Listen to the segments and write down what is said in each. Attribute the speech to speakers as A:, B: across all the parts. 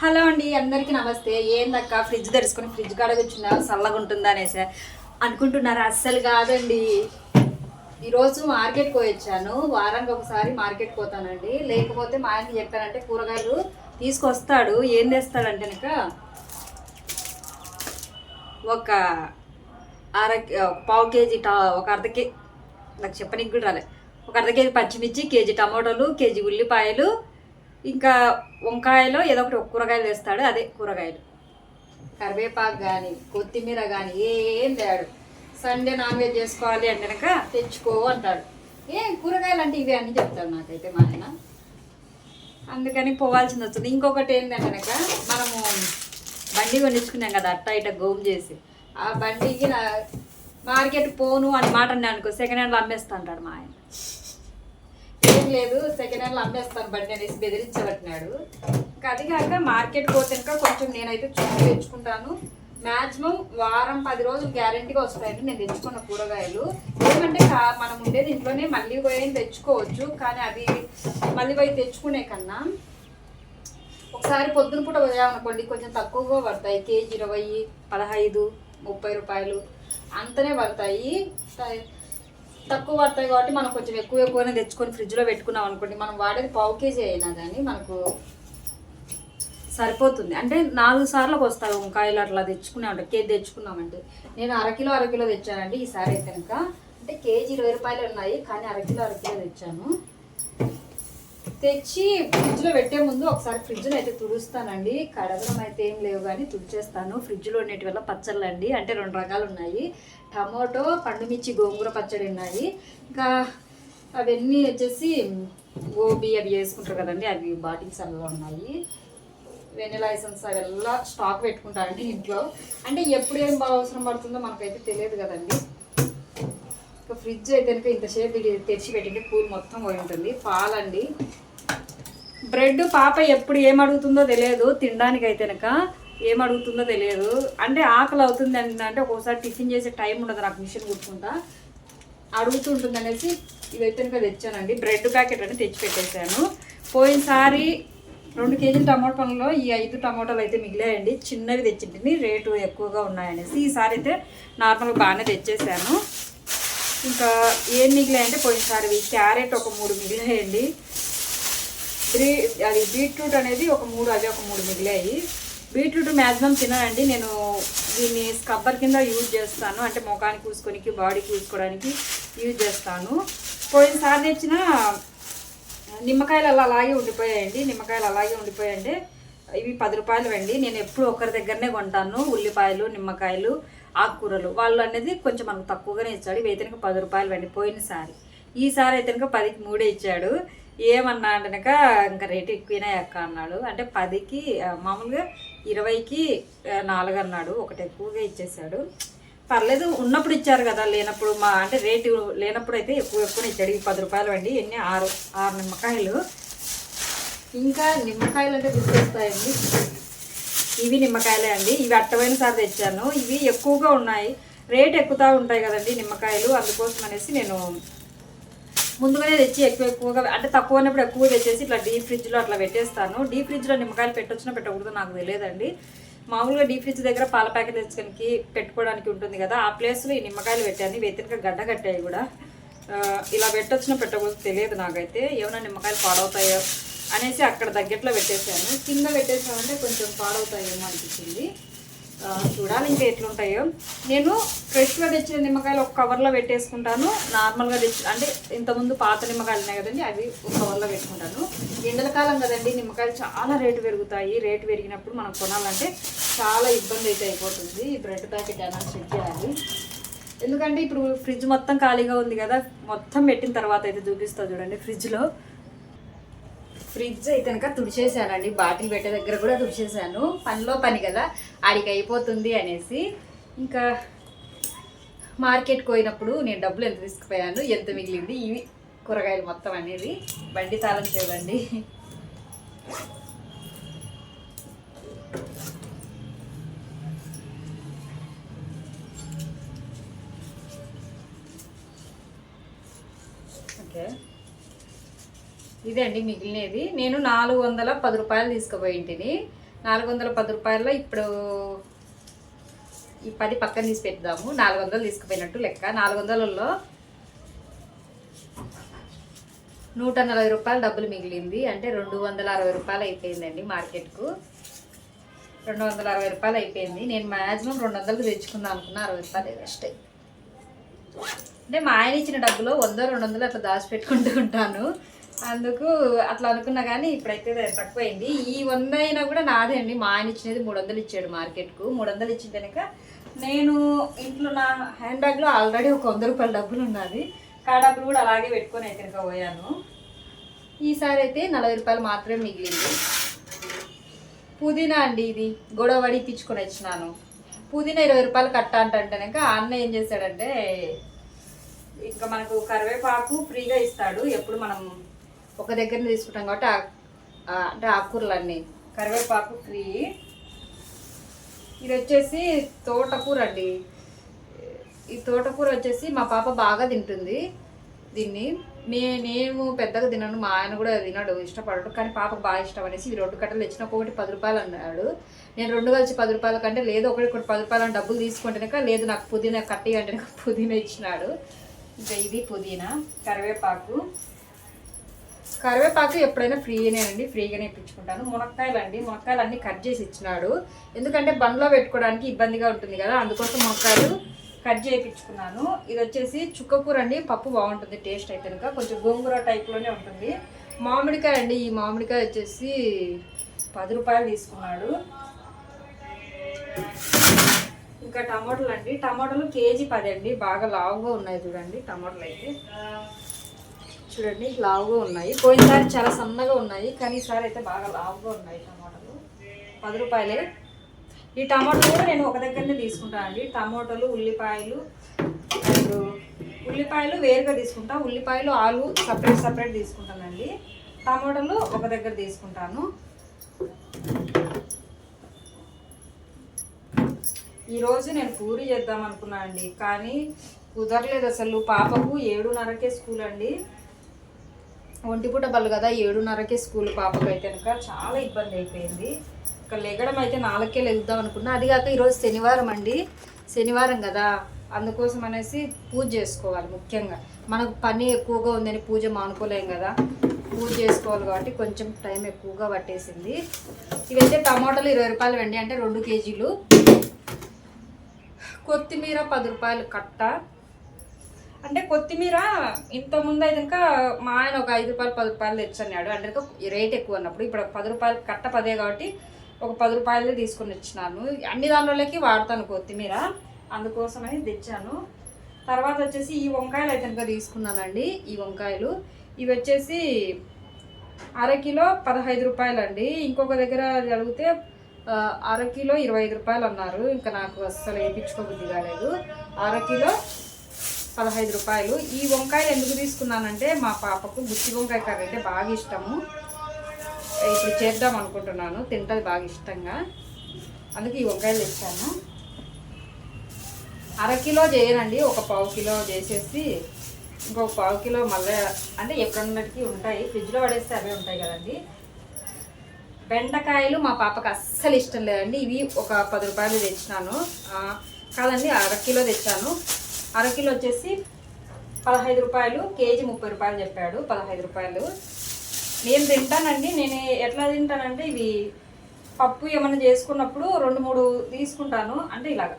A: Hello అండి అందరికీ నమస్తే. ఏందక్క ఫ్రిడ్జ్ తెరుచుకుని ఫ్రిడ్జ్ కాడకి కూర్చున్నా చల్లగా ఉంటుందా అనేసి. అనుకుంటున్నారు? అస్సలు కాదండి. ఈరోజు మార్కెట్కి పోయొచ్చాను. వారానికి ఒకసారి మార్కెట్ పోతానండి. లేకపోతే మా ఆయన చెప్పానంటే కూరగాయలు తీసుకొస్తాడు. ఏం తెస్తాడంటే కనుక ఒక అర పావు కేజీ టా ఒక అర్ధ కే నాకు చెప్పనికి కూడా రాలే. ఒక అర్ధ కేజీ పచ్చిమిర్చి కేజీ టమాటోలు కేజీ ఉల్లిపాయలు ఇంకా వంకాయలో ఏదో ఒకటి కూరగాయలు వేస్తాడు అదే కూరగాయలు. కరివేపాకు కానీ కొత్తిమీర కానీ ఏం తేడు. సండే నాన్ వెజ్ చేసుకోవాలి అంటే కనుక తెచ్చుకో అంటాడు. ఏం కూరగాయలు అంటే ఇవే అని చెప్తాడు నాకైతే మా ఆయన. అందుకని పోవాల్సింది వస్తుంది. ఇంకొకటి ఏంటంటే కనుక మనము బండి కొనిచ్చుకున్నాం కదా అట్ట ఇట్ట గోమ్ చేసి. ఆ బండికి మార్కెట్ పోను అని మాట అనుకో సెకండ్ హ్యాండ్లో అమ్మేస్తా అంటాడు మా ఆయన. ఏం లేదు సెకండ్ హ్యాండ్లో అమ్మేస్తాను బండి అనేసి బెదిరించబట్టినాడు. ఇంకా అది కాక మార్కెట్ పోతే ఇంకా కొంచెం నేనైతే చూసి తెచ్చుకుంటాను. మ్యాక్సిమం వారం పది రోజులు గ్యారంటీగా వస్తాయండి నేను తెచ్చుకున్న కూరగాయలు. ఏమంటే కా- మనం ఉండేది ఇంట్లోనే మళ్ళీ పోయి తెచ్చుకోవచ్చు కానీ అది మళ్ళీ పోయి తెచ్చుకునే కన్నా ఒకసారి పొద్దున పూట పోయామనుకోండి కొంచెం తక్కువగా పడతాయి. కేజీ ఇరవై పదహైదు ముప్పై రూపాయలు అంతనే పడతాయి. తక్కువ పడతాయి కాబట్టి మనం కొంచెం ఎక్కువ ఎక్కువనే తెచ్చుకొని ఫ్రిడ్జ్లో పెట్టుకున్నాం అనుకోండి మనం వాడేది పావు కేజీ అయినా కానీ మనకు సరిపోతుంది. అంటే నాలుగు సార్లకు వస్తాయి వంకాయలు అట్లా తెచ్చుకునే ఉంటాయి. కేజీ తెచ్చుకున్నామంటే. నేను అరకిలో అరకిలో తెచ్చానండి ఈసారి అయితే కనుక. అంటే కేజీ ఇరవై రూపాయలు ఉన్నాయి కానీ అరకిలో అరకిలో తెచ్చాను. తెచ్చి ఫ్రిడ్జ్లో పెట్టే ముందు ఒకసారి ఫ్రిడ్జ్ అయితే తుడుస్తానండి. కడగడం అయితే ఏం లేవు కానీ తుడిచేస్తాను. ఫ్రిడ్జ్లో ఉండేటి వల్ల పచ్చళ్ళు అండి అంటే రెండు రకాలు ఉన్నాయి. టమాటో పండుమిర్చి గోంగూర పచ్చడి ఉన్నాయి. ఇంకా అవన్నీ వచ్చేసి గోబీ అవి వేసుకుంటారు కదండి. అవి బాటిల్స్ అందులో ఉన్నాయి. వెనిలైసెన్స్ అవి ఎలా స్టాక్ పెట్టుకుంటారండి ఇంట్లో. అంటే ఎప్పుడు ఏం బాగా అవసరం పడుతుందో మనకైతే తెలియదు కదండి. ఫ్రిడ్జ్ అయితే ఇంతసేపు తెరిచి పెట్టింటే కూల్ మొత్తం పోయి ఉంటుంది. పాలండి. బ్రెడ్ పాప ఎప్పుడు ఏం అడుగుతుందో తెలియదు. తినడానికి అయితే ఏం అడుగుతుందో తెలియదు. అంటే ఆకలి అవుతుంది అంటే ఒక్కోసారి టిఫిన్ చేసే టైం ఉండదు. నాకు మిషన్ కుట్టుకుంటా అడుగుతుంటుంది అనేసి ఇదైతే కనుక తెచ్చానండి. బ్రెడ్ ప్యాకెట్ అని తెచ్చి పెట్టేశాను. పోయినసారి రెండు కేజీల టమాటో పనుల్లో ఈ ఐదు టమాటాలు అయితే మిగిలాయండి. చిన్నవి తెచ్చింటిని రేటు ఎక్కువగా ఉన్నాయనేసి ఈసారి అయితే నార్మల్గా బాగానే తెచ్చేసాను ఇంకా ఏం మిగిలాయంటే పోయినసారి క్యారెట్ ఒక మూడు మిగిలాయండి. త్రీ అది బీట్రూట్ అనేది ఒక మూడు అవి ఒక మూడు మిగిలాయి. బీట్రూట్ మ్యాక్సిమం తిననండి. నేను దీన్ని స్కబ్బర్ కింద యూజ్ చేస్తాను. అంటే ముఖానికి పూసుకోనికి బాడీకి పూసుకోవడానికి యూజ్ చేస్తాను. పోయినసారి తెచ్చిన నిమ్మకాయలు అలా అలాగే ఉండిపోయాయండి. నిమ్మకాయలు అలాగే ఉండిపోయాయండి ఇవి పది రూపాయలు అండి. నేను ఎప్పుడు ఒకరి దగ్గరనే కొంటాను. ఉల్లిపాయలు నిమ్మకాయలు ఆకుకూరలు. వాళ్ళు అనేది కొంచెం మనకు తక్కువగానే ఇచ్చాడు. ఇవి అయితే పది రూపాయలు అండి. పోయినసారి. ఈసారి అయితే కనుక పదికి మూడే ఇచ్చాడు. ఏమన్నా అంటే ఇంకా రేటు ఎక్కువనే ఎక్క అన్నాడు. అంటే పదికి మామూలుగా ఇరవైకి నాలుగు అన్నాడు. ఒకటి ఎక్కువగా ఇచ్చేసాడు. పర్లేదు ఉన్నప్పుడు ఇచ్చారు కదా లేనప్పుడు మా అంటే రేటు లేనప్పుడు అయితే ఎక్కువ ఎక్కువ ఇచ్చాడు. ఈ పది రూపాయలు అండి ఎన్ని? ఆరు ఆరు నిమ్మకాయలు. ఇంకా నిమ్మకాయలు అంటే గుర్తొస్తాయండి. ఇవి నిమ్మకాయలే అండి. ఇవి అట్టమైన సార్ తెచ్చాను. ఇవి ఎక్కువగా ఉన్నాయి. రేట్ ఎక్కుతూ ఉంటాయి కదండి నిమ్మకాయలు. అందుకోసం అనేసి నేను ముందుగానే తెచ్చి ఎక్కువ ఎక్కువగా అంటే తక్కువ ఉన్నప్పుడు ఎక్కువ తెచ్చేసి ఇట్లా డీప్ ఫ్రిడ్జ్లో అట్లా పెట్టేస్తాను. డీప్ ఫ్రిడ్జ్లో నిమ్మకాయలు పెట్టొచ్చినా పెట్టకూడదు నాకు తెలియదండి. మామూలుగా డీప్ ఫ్రిడ్జ్ దగ్గర పాల ప్యాకెట్ తెచ్చుకొని పెట్టుకోవడానికి ఉంటుంది కదా ఆ ప్లేస్లో ఈ నిమ్మకాయలు పెట్టాను వెతిరిక గడ్డ కట్టాయి కూడా. ఇలా పెట్టొచ్చినా పెట్టకూడదు తెలియదు నాకైతే ఏమైనా నిమ్మకాయలు పాడవుతాయో అనేసి అక్కడ దగ్గరలో పెట్టేశాను. కింద పెట్టేసామంటే కొంచెం పాడవుతాయేమో అనిపించింది. చూడాలి ఇంకా ఎట్లుంటాయో. నేను ఫ్రెష్గా తెచ్చిన నిమ్మకాయలు ఒక కవర్లో పెట్టేసుకుంటాను. నార్మల్గా తెచ్చి అంటే ఇంతకుముందు పాత నిమ్మకాయలు ఉన్నాయి కదండి అవి ఒక కవర్లో పెట్టుకుంటాను. ఎండల కాలం కదండి నిమ్మకాయలు చాలా రేటు పెరుగుతాయి. రేటు పెరిగినప్పుడు మనం కొనాలంటే చాలా ఇబ్బంది అయితే అయిపోతుంది. ఈ బ్రెడ్ ప్యాకెట్ అయినా చెక్ చేయాలి. ఎందుకంటే ఇప్పుడు ఫ్రిడ్జ్ మొత్తం ఖాళీగా ఉంది కదా మొత్తం పెట్టిన తర్వాత అయితే చూపిస్తా చూడండి ఫ్రిడ్జ్లో. ఫ్రిడ్జ్ అయితే కనుక తుడిచేసానండి. బాటిల్ పెట్టే దగ్గర కూడా తుడిచేసాను. పనిలో పని కదా ఆడికి అయిపోతుంది అనేసి. ఇంకా మార్కెట్కి పోయినప్పుడు నేను డబ్బులు ఎంత తీసుకుపోయాను ఎంత మిగిలింది ఇవి కూరగాయలు మొత్తం అనేది. బండి తాళం చేయండి. ఓకే. ఇదే అండి మిగిలినది. నేను నాలుగు వందల పది రూపాయలు తీసుకుపోయింటిని నాలుగు వందల పది రూపాయల్లో ఇప్పుడు ఈ పది పక్కన తీసి పెడదాము నాలుగు వందలు తీసుకుపోయినట్టు లెక్క. నాలుగు వందలలో నూట నలభై రూపాయలు డబ్బులు మిగిలింది. అంటే రెండు వందల అరవై రూపాయలు అయిపోయిందండి మార్కెట్కు. రెండు వందల అరవై రూపాయలు అయిపోయింది. నేను మ్యాక్సిమం రెండు వందలకు తెచ్చుకుందాం అనుకున్నా. అరవై రూపాయలు వేస్ట్ అంటే మా ఆయన ఇచ్చిన డబ్బులో వంద రెండు వందలు అట్లా దాచిపెట్టుకుంటూ ఉంటాను. అందుకు అట్లా అనుకున్నా కానీ ఇప్పుడైతే తక్కువైంది. ఈ వంద అయినా కూడా నాదే అండి. మా ఆయన ఇచ్చినది మూడు వందలు ఇచ్చాడు మార్కెట్కు. మూడు వందలు ఇచ్చిన కనుక నేను ఇంట్లో నా హ్యాండ్ బ్యాగ్లో ఆల్రెడీ ఒక వంద రూపాయల డబ్బులు ఉన్నది. కా డబ్బులు కూడా అలాగే పెట్టుకొని అయితే కనుక పోయాను. ఈసారి అయితే నలభై రూపాయలు మాత్రమే మిగిలింది. పుదీనా అండి ఇది. గొడవ పడి ఇప్పించుకొని వచ్చినాను. పుదీనా ఇరవై రూపాయలు కట్ట కనుక అన్న ఏం చేశాడంటే ఇంకా మనకు కరివేపాకు ఫ్రీగా ఇస్తాడు. ఎప్పుడు మనం ఒక దగ్గర తీసుకుంటాం కాబట్టి అంటే ఆకుకూరలన్నీ. కరివేపాకు ఫ్రీ. ఇది వచ్చేసి తోటకూర అండి. ఈ తోటకూర వచ్చేసి మా పాప బాగా తింటుంది దీన్ని. మే నేను పెద్దగా తినను మా ఆయన కూడా తినడు ఇష్టపడడు. కానీ పాపకు బాగా ఇష్టం అనేసి ఈ రెండు కట్టలు తెచ్చిన ఒకటి పది రూపాయలు అన్నాడు. నేను రెండు కలిసి పది రూపాయల కంటే లేదు ఒకటి ఒకటి పది రూపాయలు డబ్బులు తీసుకుంటేనక లేదు నాకు పుదీనా కట్టి అంటే పుదీనా ఇచ్చినాడు. ఇంకా ఇది పుదీనా కరివేపాకు. కరివేపాకు ఎప్పుడైనా ఫ్రీగానే అండి ఫ్రీగానే ఇప్పించుకుంటాను. మునక్కాయలు అండి మునక్కాయలు అన్నీ కట్ చేసి ఇచ్చినాడు. ఎందుకంటే బండ్లో పెట్టుకోవడానికి ఇబ్బందిగా ఉంటుంది కదా అందుకోసం మునక్కాయలు కట్ చేయించుకున్నాను. ఇది వచ్చేసి చుక్కకూర అండి పప్పు బాగుంటుంది టేస్ట్ అయితే కనుక. కొంచెం గోంగూర టైప్లోనే ఉంటుంది. మామిడికాయ అండి ఈ మామిడికాయ వచ్చేసి పది రూపాయలు తీసుకున్నాడు. ఇంకా టమాటోలు అండి టమాటోలు కేజీ పది అండి బాగా లావుగా ఉన్నాయి చూడండి టమాటోలు అయితే చూడండి లావుగా ఉన్నాయి. పోయినసారి చాలా సన్నగా ఉన్నాయి కానీ ఈసారి అయితే బాగా లావుగా ఉన్నాయి టమాటాలు. పది రూపాయలే. ఈ టమాటాలు కూడా నేను ఒక దగ్గరనే తీసుకుంటానండి టమాటాలు ఉల్లిపాయలు ఉల్లిపాయలు వేరుగా తీసుకుంటా. ఉల్లిపాయలు ఆలు సపరేట్ సపరేట్ తీసుకుంటానండి. టమాటాలు ఒక దగ్గర తీసుకుంటాను. ఈరోజు నేను పూరి చేద్దాం అనుకున్నాను అండి కానీ కుదరలేదు అసలు. పాపకు ఏడున్నరకే స్కూల్ అండి. ఒంటిపూట బళ్ళు కదా ఏడున్నరకే స్కూల్ పాపకు అయితే కనుక చాలా ఇబ్బంది అయిపోయింది. ఇక లెగడం అయితే నాలుగుకే లెగుద్దాం అనుకున్నా. అది కాక ఈరోజు శనివారం అండి. శనివారం కదా. అందుకోసం అనేసి పూజ చేసుకోవాలి ముఖ్యంగా. మనకు పని ఎక్కువగా ఉందని పూజ మానుకోలేం కదా. పూజ చేసుకోవాలి కాబట్టి కొంచెం టైం ఎక్కువగా పట్టేసింది. ఇవైతే టమాటాలు ఇరవై రూపాయలు వెండి అంటే రెండు కేజీలు. కొత్తిమీర పది రూపాయలు కట్ట. అంటే కొత్తిమీర ఇంత ముందు అయితే ఇంకా మా ఆయన ఒక ఐదు రూపాయలు పది రూపాయలు తెచ్చన్నాడు అంటే రేట్ ఎక్కువ అన్నప్పుడు ఇప్పుడు పది రూపాయలు కట్ట పదే కాబట్టి ఒక పది రూపాయలే తీసుకొని వచ్చినాను అన్ని దానిలోకి వాడతాను కొత్తిమీర. అందుకోసమని తెచ్చాను. తర్వాత వచ్చేసి ఈ వంకాయలు అయితే ఇంకా తీసుకున్నానండి. ఈ వంకాయలు. ఇవి వచ్చేసి అరకిలో పదహైదు రూపాయలు అండి ఇంకొక దగ్గర అడిగితే అరకిలో ఇరవై ఐదు రూపాయలు అన్నారు. ఇంకా నాకు అస్సలు వేయించుకోబుద్ధి కాలేదు. అరకిలో పదహైదు రూపాయలు. ఈ వంకాయలు ఎందుకు తీసుకున్నానంటే మా పాపకు గుత్తి వంకాయ కర్రీ అంటే బాగా ఇష్టము. ఇప్పుడు చేద్దాం అనుకుంటున్నాను. తింటది బాగా ఇష్టంగా. అందుకే ఈ వంకాయలు తెచ్చాను. అరకిలో చేయనండి. ఒక పావు కిలో చేసేసి ఇంకొక పావు కిలో మళ్ళీ అంటే ఎప్పుడన్నటికి ఉంటాయి. ఫ్రిడ్జ్లో పడేస్తే అవే ఉంటాయి కదండి. బెండకాయలు మా పాపకు అస్సలు ఇష్టం లేదండి. ఇవి ఒక పది రూపాయలు తెచ్చినాను. కాదండి అరకిలో తెచ్చాను. అరకిలో వచ్చేసి పదహైదు రూపాయలు కేజీ ముప్పై రూపాయలు చెప్పాడు. పదహైదు రూపాయలు. నేను తింటానండి నేను ఎట్లా తింటానంటే ఇవి పప్పు ఏమైనా చేసుకున్నప్పుడు రెండు మూడు తీసుకుంటాను. అంటే ఇలాగ.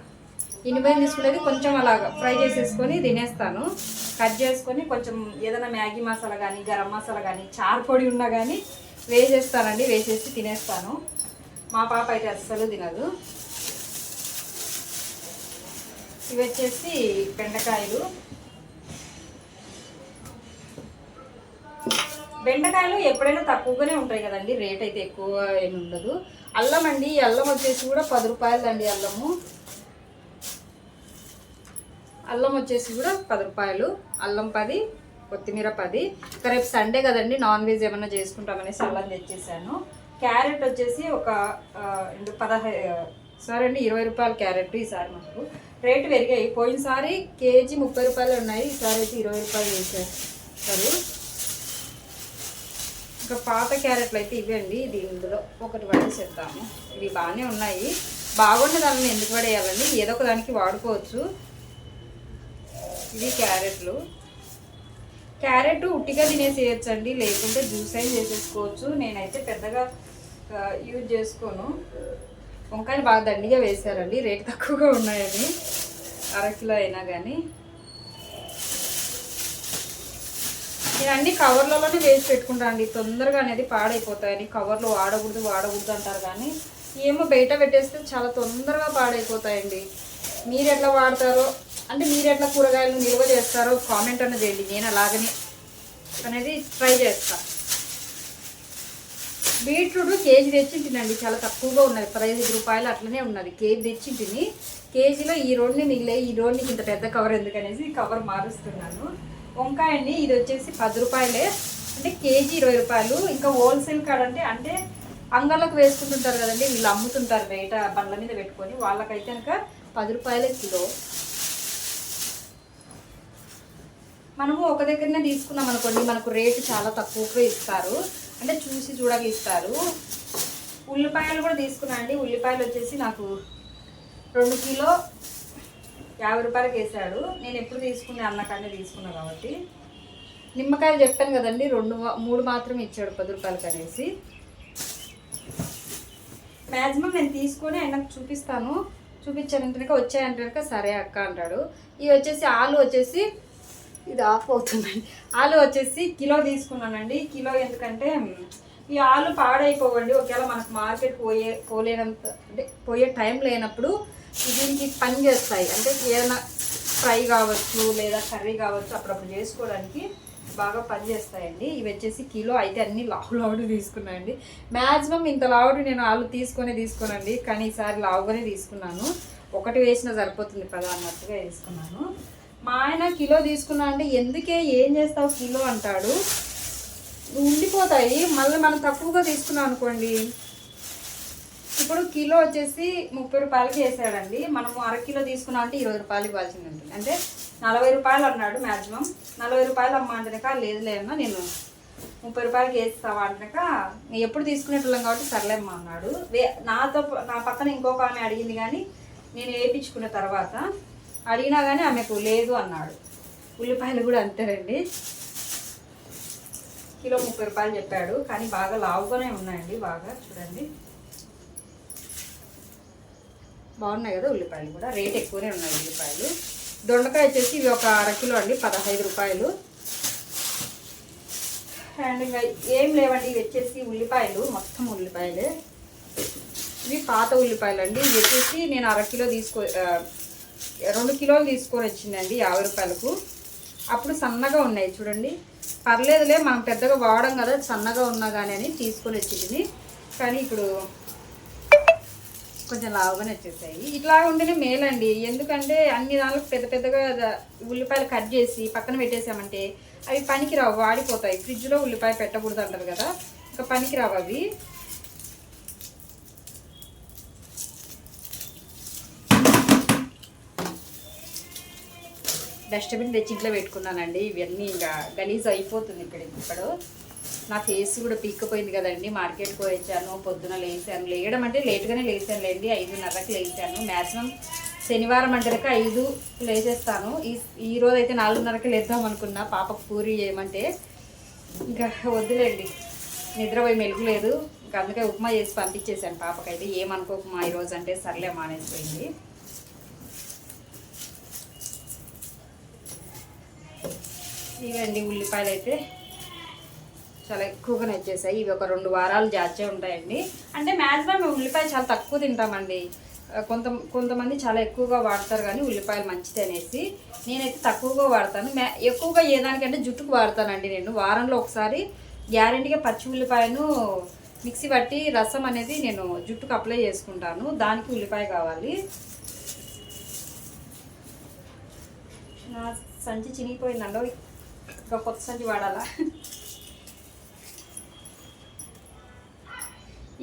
A: ఇనిపోయి తీసుకునేది కొంచెం అలాగ ఫ్రై చేసేసుకొని తినేస్తాను. కట్ చేసుకొని కొంచెం ఏదైనా మ్యాగీ మసాలా కానీ గరం మసాలా కానీ చారు పొడి ఉన్నా కానీ వేసేస్తానండి వేసేసి తినేస్తాను. మా పాప అయితే అస్సలు తినదు. ఇవి వచ్చేసి బెండకాయలు. బెండకాయలు ఎప్పుడైనా తక్కువగానే ఉంటాయి కదండి రేట్ అయితే ఎక్కువ ఏమి ఉండదు. అల్లం అండి అల్లం వచ్చేసి కూడా పది రూపాయలు అండి అల్లము. అల్లం వచ్చేసి కూడా పది రూపాయలు అల్లం పది కొత్తిమీర పది. రేపు సండే కదండి నాన్ వెజ్ ఏమైనా చేసుకుంటామనేసి అల్లం తెచ్చేసాను. క్యారెట్ వచ్చేసి ఒక రెండు పదహై సరే అండి ఇరవై రూపాయలు క్యారెట్ ఈసారి మాకు. రేటు పెరిగాయి. పోయినసారి కేజీ ముప్పై రూపాయలు ఉన్నాయి ఈసారి అయితే ఇరవై రూపాయలు వేసేస్తారు ఇంకా పాత క్యారెట్లు అయితే ఇవ్వండి ఇది ఇందులో ఒకటి పడేసేద్దాము ఇవి బాగానే ఉన్నాయి. బాగున్న దాన్ని ఎందుకు పడేయాలండి? ఏదో ఒక దానికి వాడుకోవచ్చు. ఇవి క్యారెట్లు. క్యారెట్ ఉట్టిగా తినేసేయచ్చండి లేకుంటే జ్యూస్ అయిన చేసేసుకోవచ్చు. నేనైతే పెద్దగా యూజ్ చేసుకోను. వంకాయలు బాగా దండిగా వేశారండి రేట్ తక్కువగా ఉన్నాయని. అరకిలో అయినా కానీ నేను అన్ని కవర్లలోనే వేసి పెట్టుకుంటాను అండి తొందరగా అనేది పాడైపోతాయని. కవర్లో వాడకూడదు వాడకూడదు అంటారు కానీ ఏమో బయట పెట్టేస్తే చాలా తొందరగా పాడైపోతాయండి. మీరు ఎట్లా వాడతారో అంటే మీరు ఎట్లా కూరగాయలు నిల్వ చేస్తారో కామెంట్ అన్నది చేయండి నేను అలాగనే అనేది ట్రై చేస్తాను బీట్రూట్ కేజీ తెచ్చింటినండి చాలా తక్కువగా ఉన్నది. పదహైదు రూపాయలు అట్లనే ఉన్నది. కేజీ తెచ్చింటిని. కేజీలో ఈ రోడ్ని మిగిలే ఈ రోడ్నికి ఇంత పెద్ద కవర్ ఎందుకనేసి కవర్ మారుస్తున్నాను. వంకాయ అండి ఇది వచ్చేసి పది రూపాయలే. అంటే కేజీ ఇరవై రూపాయలు. ఇంకా హోల్సేల్ కాడ అంటే అంటే అంగళ్ళకు వేసుకుంటుంటారు కదండి వీళ్ళు అమ్ముతుంటారు బయట బండ్ల మీద పెట్టుకొని. వాళ్ళకైతే కనుక పది రూపాయలే కిలో. మనము ఒక దగ్గరనే తీసుకున్నాం అనుకోండి మనకు రేటు చాలా తక్కువగా ఇస్తారు. అంటే చూసి చూడగిస్తారు. ఉల్లిపాయలు కూడా తీసుకున్నా అండి. ఉల్లిపాయలు వచ్చేసి నాకు రెండు కిలో యాభై రూపాయలకి వేసాడు నేను ఎప్పుడు తీసుకునే అన్నకాడనే తీసుకున్నా కాబట్టి. నిమ్మకాయలు చెప్పాను కదండి రెండు మూడు మాత్రం ఇచ్చాడు పది రూపాయలకి అనేసి. మ్యాక్సిమం నేను తీసుకొని ఆయనకు చూపిస్తాను. చూపించాను వచ్చాయంటే సరే అక్క అంటాడు. ఇవి వచ్చేసి ఆలు వచ్చేసి ఇది ఆఫ్ అవుతుందండి. ఆలు వచ్చేసి కిలో తీసుకున్నానండి. కిలో ఎందుకంటే ఈ ఆలు పాడైపోవండి. ఒకవేళ మనకు మార్కెట్ పోయే పోలేనంత అంటే పోయే టైం లేనప్పుడు దీనికి పని చేస్తాయి. అంటే ఏదైనా ఫ్రై కావచ్చు లేదా కర్రీ కావచ్చు అప్పుడప్పుడు చేసుకోవడానికి బాగా పని చేస్తాయండి. ఇవి వచ్చేసి కిలో అయితే అన్ని లావు లావుడు తీసుకున్నాయండి. మ్యాక్సిమం ఇంత లావుడు నేను ఆలు తీసుకొని తీసుకోనండి. కానీ ఈసారి లావుగానే తీసుకున్నాను. ఒకటి వేసినా సరిపోతుంది కదా అన్నట్టుగా మా ఆయన కిలో తీసుకున్నా అంటే ఎందుకే ఏం చేస్తావు కిలో అంటాడు. ఉండిపోతాయి. మళ్ళీ మనం తక్కువగా తీసుకున్నాం అనుకోండి. ఇప్పుడు కిలో వచ్చేసి ముప్పై రూపాయలకి వేసాడండి మనము అర కిలో అంటే ఇరవై రూపాయలు ఇవ్వాల్సిందండి. అంటే నలభై రూపాయలు అన్నాడు మ్యాక్సిమం నలభై రూపాయలు అమ్మ అంటనక లేదులే అన్న నేను ముప్పై రూపాయలకి వేస్తావా అంటనక ఎప్పుడు తీసుకునేటోళ్ళం కాబట్టి సర్లేమ్మా అన్నాడు. వే నాతో నా పక్కన ఇంకొక ఆమె అడిగింది కానీ నేను వేయించుకున్న తర్వాత అడిగినా కానీ ఆమెకు లేదు అన్నాడు. ఉల్లిపాయలు కూడా అంతేనండి కిలో ముప్పై రూపాయలు చెప్పాడు. కానీ బాగా లావుగానే ఉన్నాయండి బాగా చూడండి. బాగున్నాయి కదా ఉల్లిపాయలు కూడా. రేట్ ఎక్కువనే ఉన్నాయి ఉల్లిపాయలు. దొండకాయ వచ్చేసి ఇవి ఒక అర కిలో అండి పదహైదు రూపాయలు. అండ్ ఇంకా ఏం లేవండి ఇవి వచ్చేసి ఉల్లిపాయలు మొత్తం ఉల్లిపాయలే. ఇవి పాత ఉల్లిపాయలు అండి ఇవి వచ్చేసి నేను అర కిలో తీసుకో రెండు కిలోలు తీసుకొని వచ్చిందండి యాభై రూపాయలకు. అప్పుడు సన్నగా ఉన్నాయి చూడండి. పర్లేదులే మనం పెద్దగా వాడడం కదా సన్నగా ఉన్నా కానీ అని తీసుకొని వచ్చింది. కానీ ఇప్పుడు కొంచెం లావుగానే వచ్చేసాయి. ఇట్లా ఉంటేనే మేలండి. ఎందుకంటే అన్ని దానిలో పెద్ద పెద్దగా ఉల్లిపాయలు కట్ చేసి పక్కన పెట్టేసామంటే అవి పనికిరావు వాడిపోతాయి. ఫ్రిడ్జ్లో ఉల్లిపాయ పెట్టకూడదు అంటారు కదా. ఇంకా పనికిరావు అవి. డస్ట్బిన్ తెచ్చి ఇంట్లో పెట్టుకున్నానండి. ఇవన్నీ ఇంకా గలీజ్ అయిపోతుంది ఇక్కడ ఇప్పుడు. నా ఫేస్ కూడా పీక్కపోయింది కదండి. మార్కెట్కి పోయించాను పొద్దున లేచాను. లేయడం అంటే లేట్గానే లేచాను లేండి ఐదున్నరకు లేచాను. మ్యాక్సిమం శనివారం అంటే ఐదు లేచేస్తాను. ఈ ఈ రోజు అయితే నాలుగున్నరకు లేద్దాం అనుకున్నా. పాపకు పూరి చేయమంటే ఇంకా వద్దులేండి. నిద్రపోయి మెలుగు లేదు. ఇంకా అందుకే ఉప్మా చేసి పంపించేశాను పాపకైతే. ఏమనుకోకమా ఈరోజు అంటే సర్లే మానేసిపోయింది. ఇవండి ఉల్లిపాయలు అయితే చాలా ఎక్కువగానే వచ్చేసాయి ఇవి ఒక రెండు వారాలు జాచే ఉంటాయండి. అంటే మ్యాక్సిమం మేము ఉల్లిపాయ చాలా తక్కువ తింటామండి. కొంత కొంతమంది చాలా ఎక్కువగా వాడతారు కానీ ఉల్లిపాయలు మంచిది అనేసి నేనైతే తక్కువగా వాడతాను. మ్యా ఎక్కువగా ఏ దానికంటే జుట్టుకు వాడతానండి నేను. వారంలో ఒకసారి గ్యారెంటీగా పచ్చి ఉల్లిపాయను మిక్సీ పట్టి రసం అనేది నేను జుట్టుకు అప్లై చేసుకుంటాను. దానికి ఉల్లిపాయ కావాలి. నా సంచి చినిగిపోయిందండో ఇంకా కొత్త సంచి వాడాలా?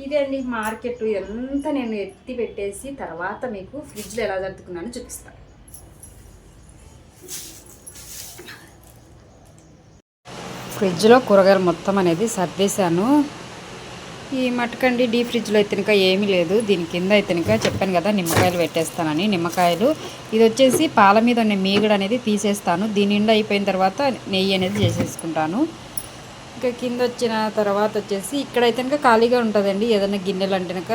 A: ఇదే అండి మార్కెట్. ఎంత నేను ఎత్తి పెట్టేసి తర్వాత మీకు ఫ్రిడ్జ్లో ఎలా జరుపుకున్నానో చూపిస్తాను ఫ్రిడ్జ్లో కూరగాయలు మొత్తం అనేది సర్దేశాను. ఈ మటకండి డీ ఫ్రిడ్జ్లో అయితే ఏమీ లేదు. దీని కింద అయితే చెప్పాను కదా నిమ్మకాయలు పెట్టేస్తానని. నిమ్మకాయలు ఇది వచ్చేసి పాల మీద ఉన్న మీగడ అనేది తీసేస్తాను. దీని నిండా అయిపోయిన తర్వాత నెయ్యి అనేది చేసేసుకుంటాను. ఇంకా కింద వచ్చిన తర్వాత వచ్చేసి ఇక్కడైతే కనుక ఖాళీగా ఉంటుందండి. ఏదైనా గిన్నెలు అంటే కనుక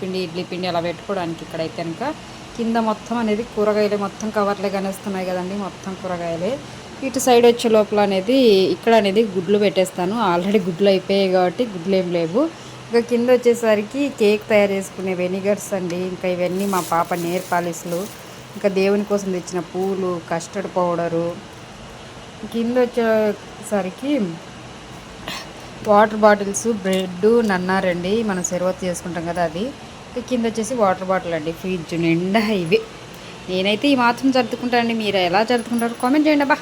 A: పిండి ఇడ్లీ పిండి అలా పెట్టుకోవడానికి ఇక్కడైతే కనుక కింద మొత్తం అనేది కూరగాయలే మొత్తం కవర్లే కనిస్తున్నాయి కదండి మొత్తం కూరగాయలే. ఇటు సైడ్ వచ్చే లోపల అనేది ఇక్కడ అనేది గుడ్లు పెట్టేస్తాను. ఆల్రెడీ గుడ్లు అయిపోయాయి కాబట్టి గుడ్లు ఏం లేవు. ఇంకా కింద వచ్చేసరికి కేక్ తయారు చేసుకునే వెనిగర్స్ అండి. ఇంకా ఇవన్నీ మా పాప నేర్ పాలిస్లు. ఇంకా దేవుని కోసం తెచ్చిన పూలు కస్టర్డ్ పౌడరు. కింద వచ్చేసరికి వాటర్ బాటిల్స్ బ్రెడ్ నన్నారండి మనం సర్వత్ చేసుకుంటాం కదా అది. కింద వచ్చేసి వాటర్ బాటిల్ అండి. ఫ్రిడ్జ్ నిండా ఇవి. నేనైతే ఈ మాత్రం జరుపుకుంటానండి మీరు ఎలా జరుపుకుంటారో కామెంట్ చేయండి అబ్బా.